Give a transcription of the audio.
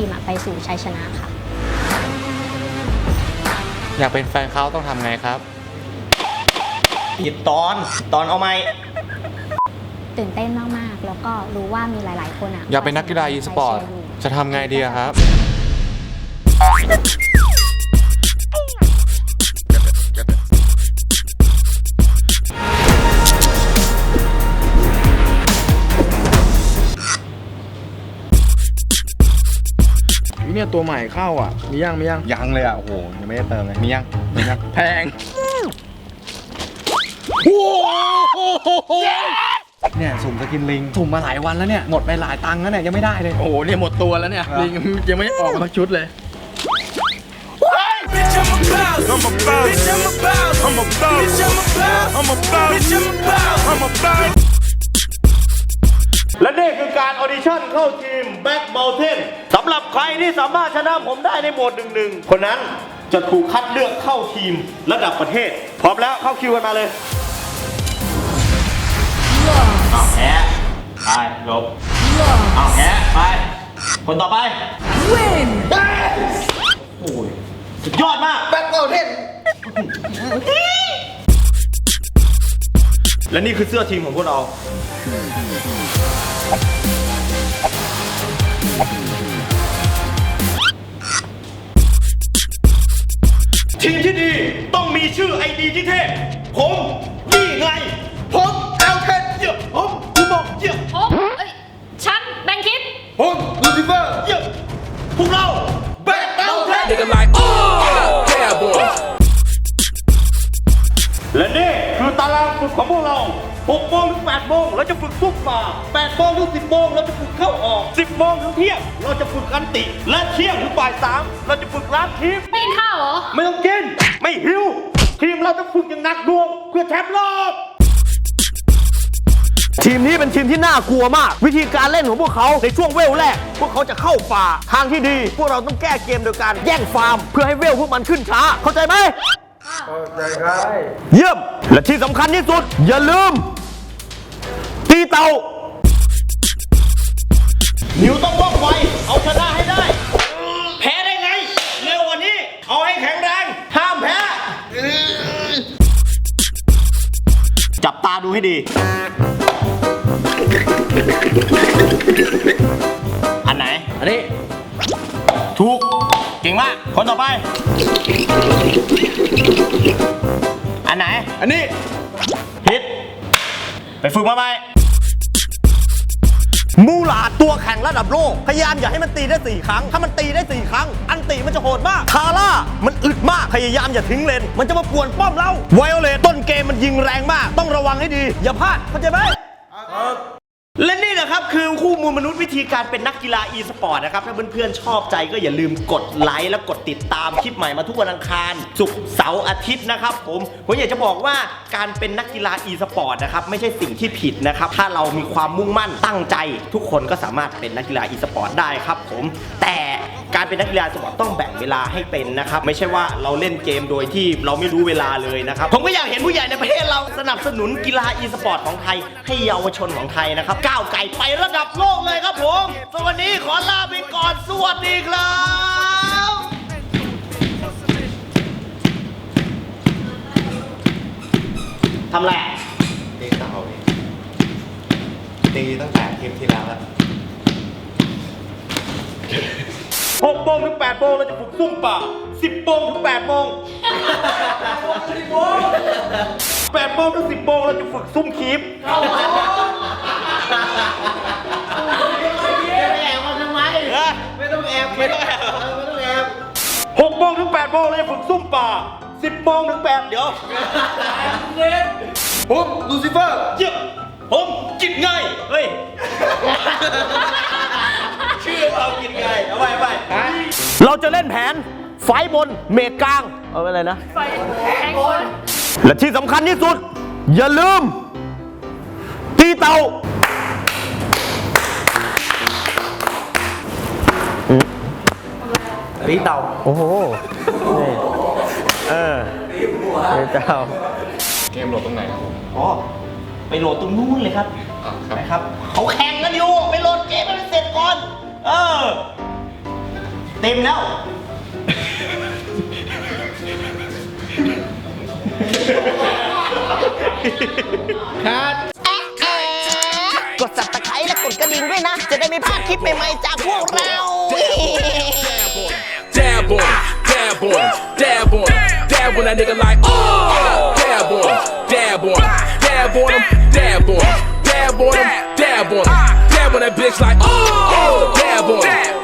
ทีมอะไปสู่ชัยชนะค่ะ อยากเป็นแฟนเขาต้องทำไงครับ ผิดตอนตอนเอาไหมตื่นเต้นมาก ๆ แล้วก็รู้ว่ามีหลาย ๆ คนอะอยากเป็นนักกีฬา e สปอร์ตจะทำไงดีอะครับ เนี่ยตัวใหม่เข้าอะ มียังมียังยังเลยอะ โอ้โห ยังไม่ได้เติมเลย มียังมียังแพงเนี่ยสุ่มสกินลิง สุ่มมาหลายวันแล้วเนี่ย หมดไปหลายตังค์แล้วเนี่ยยังไม่ได้เลย โอ้โห เนี่ยหมดตัวแล้วเนี่ยครับลิงยังไม่ออกมาทั้งชุดเลย และนี่คือการออดิชั่นเข้าทีม Back Mountain สำหรับใครที่สามารถชนะผมได้ในโหมดหนึ่งหนึ่งคนนั้นจะถูกคัดเลือกเข้าทีมระดับประเทศ พร้อมแล้วเข้าคิวกันมาเลยเอาแพ้ไปลบเอาแพ้ไป คนต่อไป Win โอ้ยสุดยอดมาก Back Mountain และนี่คือเสื้อทีมของพวกเรา ทีมที่ดีต้องมีชื่อไอดีที่เท่ผมนี่ไง ผมเอลเทนเยอะผมกูบอกเยอะผมเอ้ยฉันแบงคิดผมลูซิเฟอร์เยอะพวกเราแบกเอลเทน Nigga like, oh, และนี่คือตารางฝึกของพวกเรา6โมงถึง8โมงเราจะฝึกทุกป่า8โมงถึง10โมงเราจะฝึกเข้าออก 10โมงถึงเที่ยงเราจะฝึกอันติ และเที่ยงถึงบ่าย3เราจะฝึกล้างทีมไม่กินข้าวเหรอ ไม่ต้องกิน ไม่หิว ทีมเราจะฝึกอย่างหนักดวงเพื่อแชมป์โลก ทีมนี้เป็นทีมที่น่ากลัวมาก วิธีการเล่นของพวกเขาในช่วงเวลแรก พวกเขาจะเข้าป่าทางที่ดี พวกเราต้องแก้เกมโดยการแย่งฟาร์ม เพื่อให้เวลพวกมันขึ้นช้า เข้าใจไหม เข้าใจครับ เยี่ยม และที่สำคัญที่สุด อย่าลืม ตีเต่านิวต้องว่องไว เอาชนะให้ได้ แพ้ได้ไง เร็วกว่านี้ เอาให้แข็งแรง ห้ามแพ้ จับตาดูให้ดี อันไหน อันนี้ ถูก เก่งมาก คนต่อไป อันไหนอันนี้ผิดไปฝึกมาใหม่มูหลาดตัวแข่งระดับโลก พยายามอย่าให้มันตีได้ 4 ครั้ง ถ้ามันตีได้ 4 ครั้ง อันตีมันจะโหดมาก คาร่า มันอึดมาก พยายามอย่าทิ้งเลน มันจะมาป่วนป้อมเรา ไวโอเลตต้นเกมมันยิงแรงมาก ต้องระวังให้ดี อย่าพลาด เข้าใจไหมและนี่นะ คือคู่มูลมนุษย์วิธีการเป็นนักกีฬา e สปอร์ตนะครับ ถ้าเพื่อนๆชอบใจก็อย่าลืมกดไลค์และกดติดตามคลิปใหม่มาทุกวันอังคาร ศุกร์เสาร์อาทิตย์นะครับผม ผมอยากจะบอกว่าการเป็นนักกีฬา e สปอร์ตนะครับไม่ใช่สิ่งที่ผิดนะครับ ถ้าเรามีความมุ่งมั่นตั้งใจ ทุกคนก็สามารถเป็นนักกีฬา e สปอร์ตได้ครับผมแต่การเป็นนักกีฬาสปอร์ตต้องแบ่งเวลาให้เป็นนะครับ ไม่ใช่ว่าเราเล่นเกมโดยที่เราไม่รู้เวลาเลยนะครับ ผมก็อยากเห็นผู้ใหญ่ในประเทศเราสนับสนุนกีฬา e สปอร์ตของไทย ให้เยาวชนของไทยนะครับก้าวไกลไประดับโลกเลยครับผมสวันนี้ขอลาไปก่อน สวัสดีครับทำไรอะตีเต่าดิตีตั้งแต่คลิปที่แล้วแล้วหกโมงถึงแปดโมงเราจะฝึกซุ่มป่าสิบโมงถึงแปดโมงแปดโมงถึงสิบโมงเราจะฝึกซุ่มคีบไม่ สิบโมงถึงแปดเดี๋ยวผมลูซิเฟอร์เยอะผมกินง่ายเฮ้ย ชื่อเรากินง่ายเอาไปไปเราจะเล่นแผนไฟบนเมดกลาง เอาไว้เลยนะ ไฟบน และที่สำคัญที่สุด อย่าลืม ตีเตาตีเตาโอ้โห เออตีเต่าเกมโหลดตรงไหนครับผมอ๋อไปโหลดตรงนู้นเลยครับอะครับ นะครับเขาแข่งกันอยู่ไปโหลดเกมให้มันเสร็จก่อน เออ เต็มแล้ว กด subscribe และกดกระดิ่งด้วยนะ จะได้ไม่พลาดคลิปใหม่ๆจากพวกเรา dab on that bitch like, oh, oh dab on it.